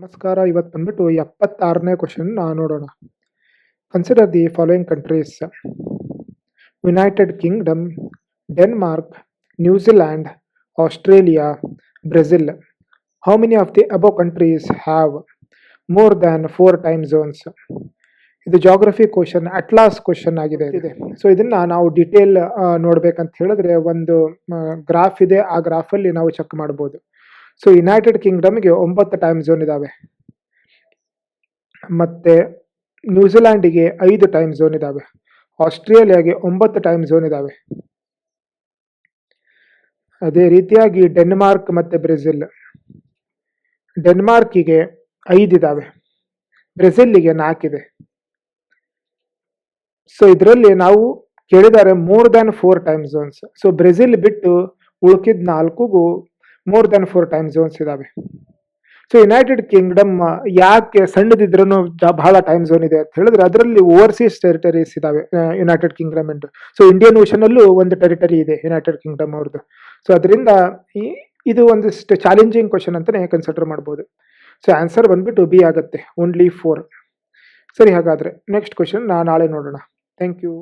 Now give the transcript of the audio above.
ನಮಸ್ಕಾರ. ಇವತ್ತು ಬಂದ್ಬಿಟ್ಟು ಎಪ್ಪತ್ತಾರನೇ ಕ್ವಶನ್ ನೋಡೋಣ. Consider the following countries United Kingdom Denmark New Zealand Australia Brazil how many of the above countries have more than four time zones ಇದು geography question atlas question ಆಗಿದೆ. ಇದೆ. So ಇದನ್ನ ನಾವು ಡಿಟೇಲ್ ನೋಡ್ಬೇಕಂತ ಹೇಳಿದ್ರೆ ಒಂದು ಗ್ರಾಫ್ ಇದೆ. ಆ ಗ್ರಾಫಲ್ಲಿ ನಾವು ಚೆಕ್ ಮಾಡ್ಬೋದು. ಸೊ ಯುನೈಟೆಡ್ ಕಿಂಗ್ಡಮ್ಗೆ ಒಂಬತ್ತು ಟೈಮ್ ಝೋನ್ ಇದಾವೆ. ಮತ್ತೆ ನ್ಯೂಜಿಲ್ಯಾಂಡಿಗೆ ಐದು ಟೈಮ್ ಝೋನ್ ಇದಾವೆ. ಆಸ್ಟ್ರೇಲಿಯಾಗೆ ಒಂಬತ್ತು ಟೈಮ್ ಝೋನ್ ಇದಾವೆ. ಅದೇ ರೀತಿಯಾಗಿ ಡೆನ್ಮಾರ್ಕ್ ಮತ್ತೆ ಬ್ರೆಜಿಲ್ ಡೆನ್ಮಾರ್ಕಿಗೆ ಐದಿದಾವೆ ಬ್ರೆಜಿಲ್ಗೆ ನಾಲ್ಕಿದೆ ಸೊ ಇದರಲ್ಲಿ ನಾವು ಕೇಳಿದ್ದಾರೆ more than four time zones so Brazil ಬಿಟ್ಟು ಉಳ್ಕಿದ ನಾಲ್ಕುಗೂ more than four time zones ಇದಾವೆ. ಸೊ ಯುನೈಟೆಡ್ ಕಿಂಗ್ಡಮ್ ಯಾಕೆ ಸಣ್ಣದಿದ್ರೂ ಬಹಳ ಟೈಮ್ ಝೋನ್ ಇದೆ ಅಂತ ಹೇಳಿದ್ರೆ ಅದರಲ್ಲಿ ಓವರ್ಸೀಸ್ ಟೆರಿಟರೀಸ್ ಇದಾವೆ United Kingdom and so Indian Ocean ಅಲ್ಲೂ ಒಂದು ಟೆರಿಟರಿ ಇದೆ ಯುನೈಟೆಡ್ ಕಿಂಗ್ಡಮ್ ಅವ್ರದ್ದು ಸೊ ಅದರಿಂದ ಇದು ಒಂದಿಷ್ಟು ಚಾಲೆಂಜಿಂಗ್ ಕ್ವಶನ್ ಅಂತಾನೆ ಕನ್ಸಿಡರ್ ಮಾಡ್ಬೋದು. ಸೊ ಆನ್ಸರ್ ಬಂದ್ಬಿಟ್ಟು ಬಿ ಆಗುತ್ತೆ ಓನ್ಲಿ ಫೋರ್ ಸರಿ ಹಾಗಾದ್ರೆ ನೆಕ್ಸ್ಟ್ ಕ್ವಶನ್ ನಾ ನಾಳೆ ನೋಡೋಣ. Thank you